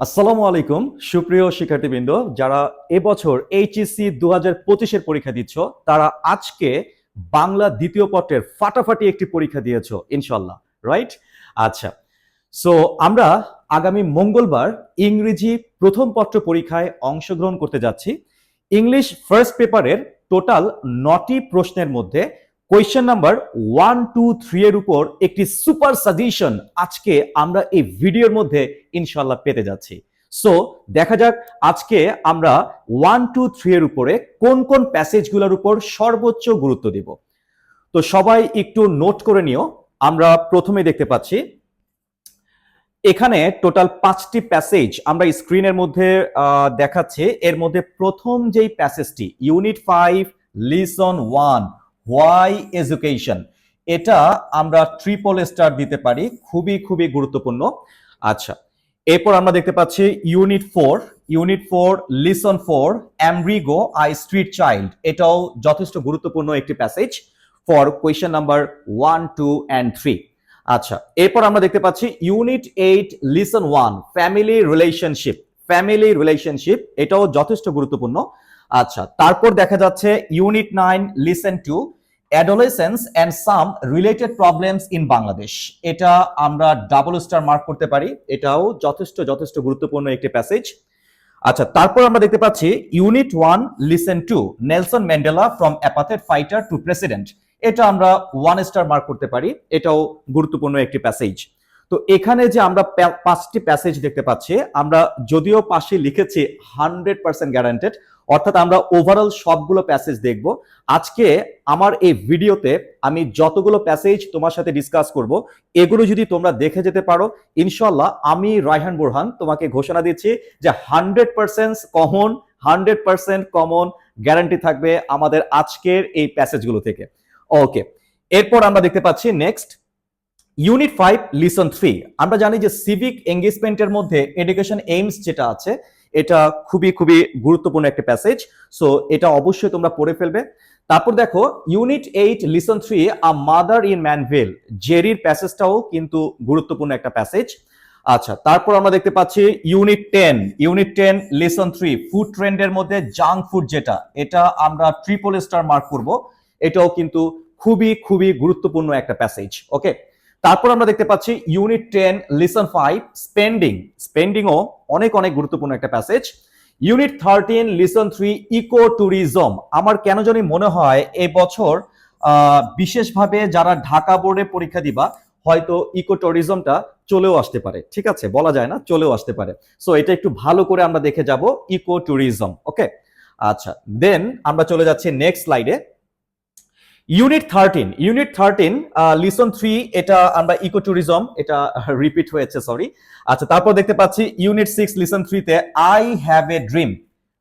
আসসালামু আলাইকুম, সুপ্রিয় শিক্ষার্থীবৃন্দ, যারা এবছর এইচএসসি দু হাজার পঁচিশের পরীক্ষা দিচ্ছ, তারা আজকে বাংলা দ্বিতীয় পত্রের ফাটাফাটি একটি পরীক্ষা দিয়েছ ইনশাল্লাহ রাইট আচ্ছা সো আমরা আগামী মঙ্গলবার ইংরেজি প্রথম পত্র পরীক্ষায় অংশগ্রহণ করতে যাচ্ছি। ইংলিশ ফার্স্ট পেপারের টোটাল নটি প্রশ্নের মধ্যে question number one two three এর উপর একটি সুপার সাজেশন আজকে আমরা এই ভিডিওর মধ্যে ইনশাল্লাহ পেতে যাচ্ছি। সো দেখা যাক আজকে আমরা ওয়ান টু থ্রি এর উপরে কোন কোন প্যাসেজগুলোর উপর সর্বোচ্চ গুরুত্ব দেব। তো সবাই একটু নোট করে নিও। আমরা প্রথমে দেখতে পাচ্ছি, এখানে টোটাল পাঁচটি প্যাসেজ আমরা স্ক্রিনের মধ্যে দেখাচ্ছে। এর মধ্যে প্রথম যেই প্যাসেজটি unit five lesson one why education এটা আমরা ট্রিপল স্টার দিতে পারি, খুবই খুবই গুরুত্বপূর্ণ। আচ্ছা এরপর আমরা দেখতে পাচ্ছি unit four unit four lesson four Amerigo a street child এটাও যথেষ্ট গুরুত্বপূর্ণ একটি passage for question number one two and three আচ্ছা এরপর আমরা দেখতে পাচ্ছি unit eight lesson one family relationship family relationship এটাও যথেষ্ট গুরুত্বপূর্ণ। আচ্ছা তারপর দেখা যাচ্ছে unit nine lesson two adolescence and some related problems in Bangladesh এটা আমরা ডাবল স্টার মার্ক করতে পারি। এটাও যথেষ্ট যথেষ্ট গুরুত্বপূর্ণ একটি প্যাসেজ আচ্ছা তারপর আমরা দেখতে পাচ্ছি unit one lesson two Nelson Mandela from apartheid fighter to president এটা আমরা ওয়ান স্টার মার্ক করতে পারি। এটাও গুরুত্বপূর্ণ একটি প্যাসেজ তো এখানে যে আমরা পাঁচটি প্যাসেজ দেখতে পাচ্ছি, আমরা যদিও পাশে লিখেছি হান্ড্রেড পার্সেন্ট গ্যারান্টেড অর্থাৎ আমরা ওভারঅল সবগুলো প্যাসেজ দেখব। আজকে আমার এই ভিডিওতে আমি যতগুলো প্যাসেজ তোমার সাথে ডিসকাস করব, এগুলো যদি তোমরা দেখে যেতে পারো ইনশাল্লাহ আমি রায়হান বোরহান তোমাকে ঘোষণা দিচ্ছি যে hundred percent common hundred percent common guarantee থাকবে আমাদের আজকের এই প্যাসেজগুলো থেকে। ওকে এরপর আমরা দেখতে পাচ্ছি next unit five lesson three আমরা জানি যে সিভিক এঙ্গেজমেন্টের মধ্যে এডুকেশন এইমস যেটা আছে এটা খুবই খুবই গুরুত্বপূর্ণ একটা প্যাসেজ সো এটা অবশ্যই তোমরা পড়ে ফেলবে। তারপর দেখো unit eight lesson three a mother in Mannville জেরির প্যাসেজটাও কিন্তু গুরুত্বপূর্ণ একটা প্যাসেজ আচ্ছা তারপর আমরা দেখতে পাচ্ছি unit ten unit ten lesson three food ট্রেন্ডের মধ্যে জাঙ্ক ফুড যেটা, এটা আমরা ট্রিপল স্টার মার্ক করব এটাও কিন্তু খুবই খুবই গুরুত্বপূর্ণ একটা প্যাসেজ ওকে তারপর আমরা দেখতে পাচ্ছি unit ten lesson five spending স্পেন্ডিংও অনেক অনেক গুরুত্বপূর্ণ একটা passage unit thirteen lesson three eco tourism আমার কেন জানি মনে হয় এই বছর আহ, বিশেষভাবে যারা ঢাকা বোর্ডে পরীক্ষা দিবা হয়তো ইকো ট্যুরিজমটা চলেও আসতে পারে। ঠিক আছে? বলা যায় না চলেও আসতে পারে। সো এটা একটু ভালো করে আমরা দেখে যাব ইকো ট্যুরিজম ওকে আচ্ছা দেন আমরা চলে যাচ্ছি নেক্সট স্লাইডে unit thirteen unit thirteen lesson three এটা আমরা ইকো ট্যুরিজম এটা রিপিট হয়েছে সরি আচ্ছা তারপর দেখতে পাচ্ছি ইউনিট সিক্স লিসন থ্রিতে I have a dream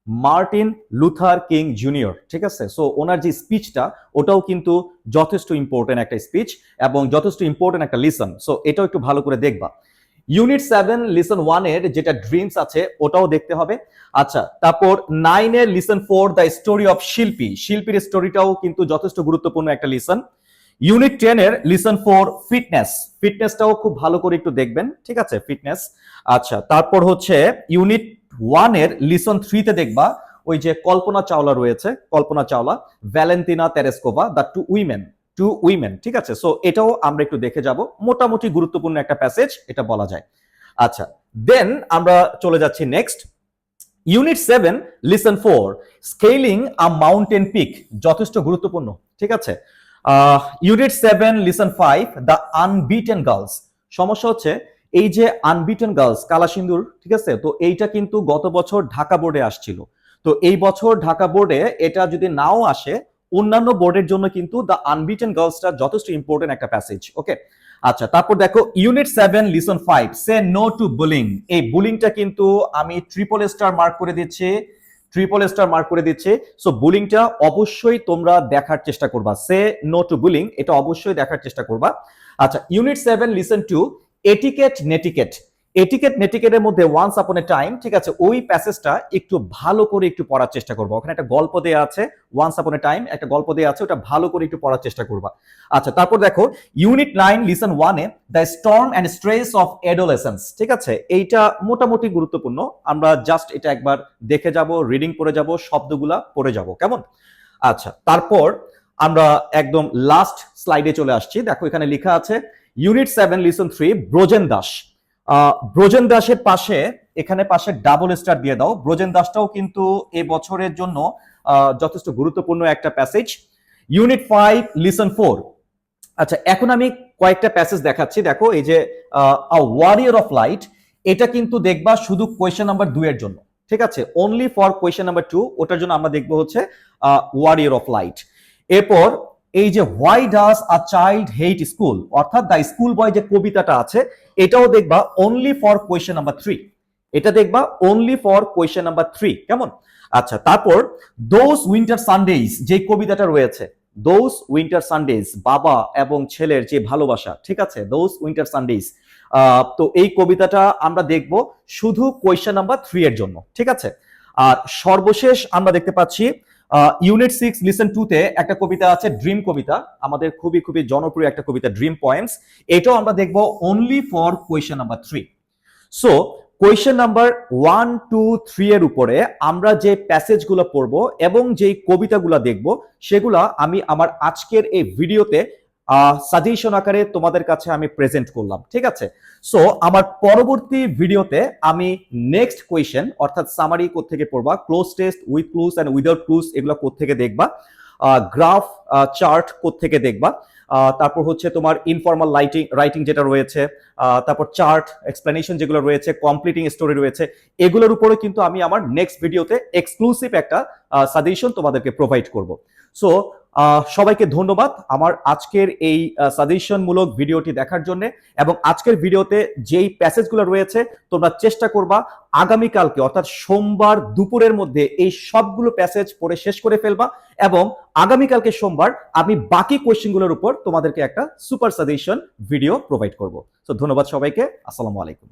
Martin Luther King Junior ঠিক আছে? সো ওনার যে স্পিচটা ওটাও কিন্তু যথেষ্ট ইম্পর্টেন্ট একটা স্পিচ এবং যথেষ্ট ইম্পর্টেন্ট একটা লিসন সো এটাও একটু ভালো করে দেখবা। ইউনিট সেভেন লিসন ওয়ানের যেটা ড্রিমস আছে, ওটাও দেখতে হবে। আচ্ছা তারপর নাইনের lesson four the story of Shilpi শিল্পীর স্টোরিটাও কিন্তু যথেষ্ট গুরুত্বপূর্ণ একটা লিসন ইউনিট টেন এর লিসন ফোর ফিটনেস ফিটনেসটাও খুব ভালো করে একটু দেখবেন, ঠিক আছে? ফিটনেস আচ্ছা তারপর হচ্ছে ইউনিট ওয়ানের লিসন থ্রিতে দেখবা, ওই যে কল্পনা চাওলা রয়েছে, Kalpana Chawla Valentina Tereshkova the two women two women ঠিক আছে? সো এটাও আমরা একটু দেখে যাব। মোটামুটি গুরুত্বপূর্ণ একটা প্যাসেজ এটা বলা যায়। আচ্ছা দেন আমরা চলে যাচ্ছি next unit seven lesson four scaling a mountain peak যথেষ্ট গুরুত্বপূর্ণ, ঠিক আছে? Unit seven lesson five the unbeaten girls সমস্যা হচ্ছে, এই যে আনবিটেন গার্লস কালা সিন্দুর ঠিক আছে? তো এইটা কিন্তু গত বছর ঢাকা বোর্ডে আসছিল। তো এই বছর ঢাকা বোর্ডে এটা যদি নাও আসে অন্যান্য বোর্ডের জন্য কিন্তু দ্য আনবিটেন গার্লসটা যথেষ্ট ইম্পর্টেন্ট একটা প্যাসেজ ওকে আচ্ছা তারপর দেখো unit seven lesson five say no to bullying এই বুলিংটা কিন্তু আমি ট্রিপল স্টার মার্ক করে দিচ্ছি ট্রিপল স্টার মার্ক করে দিচ্ছে। সো বুলিংটা অবশ্যই তোমরা দেখার চেষ্টা করবা। সে নো টু বুলিং এটা অবশ্যই দেখার চেষ্টা করবা। আচ্ছা unit seven lesson two etiquette netiquette etiquette নেটিকেটের মধ্যে ওয়ান্স আপন এ টাইম ঠিক আছে, ওই প্যাসেজটা একটু ভালো করে একটু পড়ার চেষ্টা করব। ওখানে একটা গল্প দেওয়া আছে ওয়ান্স আপন এ টাইম একটা গল্প দেওয়া আছে, ওটা ভালো করে একটু পড়ার চেষ্টা করবা। আচ্ছা তারপর দেখো ইউনিট নাইন লিসন ওয়ানে the storm and stress of adolescence ঠিক আছে? এইটা মোটামুটি গুরুত্বপূর্ণ। আমরা জাস্ট এটা একবার দেখে যাব রিডিং পড়ে যাব, শব্দগুলা পড়ে যাব, কেমন? আচ্ছা তারপর আমরা একদম লাস্ট স্লাইডে চলে আসছি। দেখো, এখানে লেখা আছে unit seven lesson three Brojen Das. Brojen দাসের পাশে, এখানে পাশে ডাবল স্টার দিয়ে দাও। ব্রোজেন দাসটাও কিন্তু এ বছরের জন্য যথেষ্ট গুরুত্বপূর্ণ একটা passage unit five lesson four আচ্ছা এখন আমি কয়েকটা প্যাসেজ দেখাচ্ছি। দেখো, এই যে ওয়ারিয়ার অফ লাইট এটা কিন্তু দেখবা শুধু কোয়েশ্চেন নাম্বার দুইয়ের জন্য। ঠিক আছে? Only for question number two ওটার জন্য আমরা দেখব হচ্ছে ওয়ারিয়ার অফ লাইট এরপর, এই যে why does a child hate school অর্থাৎ দ্য স্কুল বয় যে কবিতাটা আছে এটাও দেখবা only for question number three এটা দেখবা only for question number three কেমন? আচ্ছা তারপর দোজ উইন্টার সানডেজ যে কবিতাটা রয়েছে দোজ উইন্টার সানডেজ বাবা এবং ছেলের যে ভালোবাসা, ঠিক আছে? দোজ উইন্টার সানডেজ তো এই কবিতাটা আমরা দেখব শুধু কোয়েশ্চেন নাম্বার থ্রি এর জন্য, ঠিক আছে? আর সর্বশেষ আমরা দেখতে পাচ্ছি ইউনিট সিক্স লিসন টু তে একটা কবিতা আছে ড্রিম কবিতা। আমাদের খুবই খুবই জনপ্রিয় একটা কবিতা ড্রিম পয়েন্টস এটাও আমরা দেখব only for question number three so question number one two three এর উপরে আমরা যে প্যাসেজগুলো পড়ব এবং যেই কবিতাগুলো দেখব, সেগুলা আমি আমার আজকের এই ভিডিওতে সাজেশন আকারে তোমাদের কাছে আমি প্রেজেন্ট করলাম, ঠিক আছে? সো আমার পরবর্তী ভিডিওতে আমি নেক্সট কোয়েশ্চেন অর্থাৎ সামারি থেকে পড়বা? Cloze test with clues and without clues এগুলো থেকে দেখবা? গ্রাফ চার্ট থেকে দেখবা? তারপর হচ্ছে তোমার ইনফর্মাল লাইটিং রাইটিং যেটা রয়েছে তারপর চার্ট এক্সপ্লেনেশন যেগুলো রয়েছে কমপ্লিটিং স্টোরি রয়েছে, এগুলোর উপরে কিন্তু আমি আমার নেক্সট ভিডিওতে এক্সক্লুসিভ একটা সাজেশন তোমাদেরকে প্রোভাইড করব। সো সবাইকে ধন্যবাদ আমার আজকের এই সাজেশন মূলক ভিডিওটি দেখার জন্য এবং আজকের ভিডিওতে যেই প্যাসেজগুলো রয়েছে, তোমরা চেষ্টা করবা আগামীকালকে, অর্থাৎ সোমবার দুপুরের মধ্যে এই সবগুলো প্যাসেজ পড়ে শেষ করে ফেলবা এবং আগামীকালকে সোমবার আমি বাকি কোয়েশ্চেনগুলোর উপর তোমাদেরকে একটা সুপার সাজেশন ভিডিও প্রোভাইড করব। সো ধন্যবাদ সবাইকে, আসসালামু আলাইকুম।